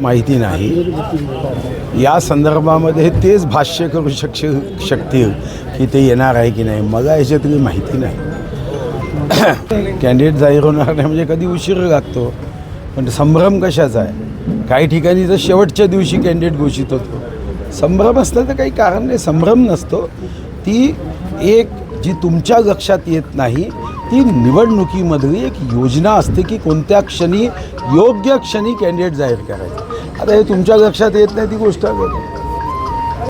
माहिती नाही. या संदर्भामध्ये तेच भाष्य करू शक शकतील की ते येणार आहे की नाही. मला याच्यातली माहिती नाही. कॅन्डिडेट जाहीर होणार नाही म्हणजे कधी उशीर लागतो. पण संभ्रम कशाचा आहे? काही ठिकाणी तर शेवटच्या दिवशी कॅन्डिडेट घोषित होतो. संभ्रम असलं तर काही कारण नाही. संभ्रम नसतो. ती एक जी तुमच्या लक्षात येत नाही ती निवडणुकीमधली एक योजना असते की कोणत्या क्षणी योग्य क्षणी कॅन्डिडेट जाहीर करायचं. आता हे तुमच्या लक्षात येत नाही ती गोष्ट.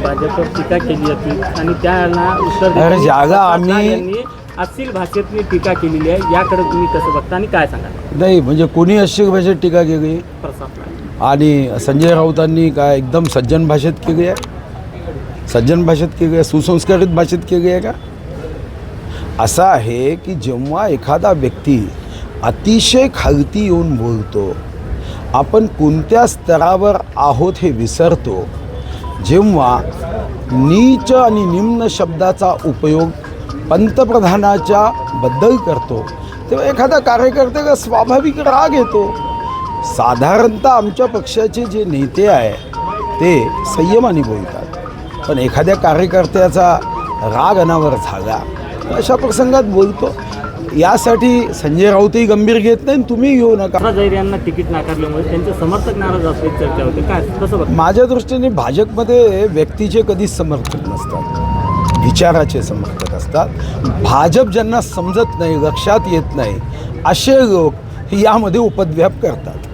भाजपवर टीका केली होती आणि त्याला उत्तर अरे जागा आम्ही- असील भाषेतली टीका केलेली आहे याकडे तुम्ही कसं बघता आणि काय सांगा नाही म्हणजे कोणी अशी भाषेत टीका केली? प्रसाद. आणि संजय राऊतांनी काय एकदम सज्जन भाषेत केली आहे? सज्जन भाषेत केली आहे? सुसंस्कारित भाषेत केली आहे का? असं आहे की जेव्हा एखादा व्यक्ती अतिशय खालती येऊन बोलतो आपण कोणत्या स्तरावर आहोत हे विसरतो. जेव्हा नीच आणि निम्न शब्दाचा उपयोग पंतप्रधानाच्या बद्दल करतो तेव्हा एखादा कार्यकर्त्याला स्वाभाविक राग येतो. साधारणतः आमच्या पक्षाचे जे नेते आहे ते संयमाने बोलतात. पण एखाद्या कार्यकर्त्याचा राग अनावर झाला अशा प्रसंगात बोलतो यासाठी संजय राऊतही गंभीर घेत नाही तुम्ही घेऊ नका. यांना तिकीट नाकारल्यामुळे त्यांचे समर्थक नाराज असल्याची चर्चा होते. काय कसं माझ्या दृष्टीने भाजपमध्ये व्यक्तीचे कधीच समर्थक नसतात. विचाराचे समर्थक असतात. भाजप ज्यांना समजत नाही लक्षात येत नाही असे लोक यामध्ये उपद्व्याप करतात.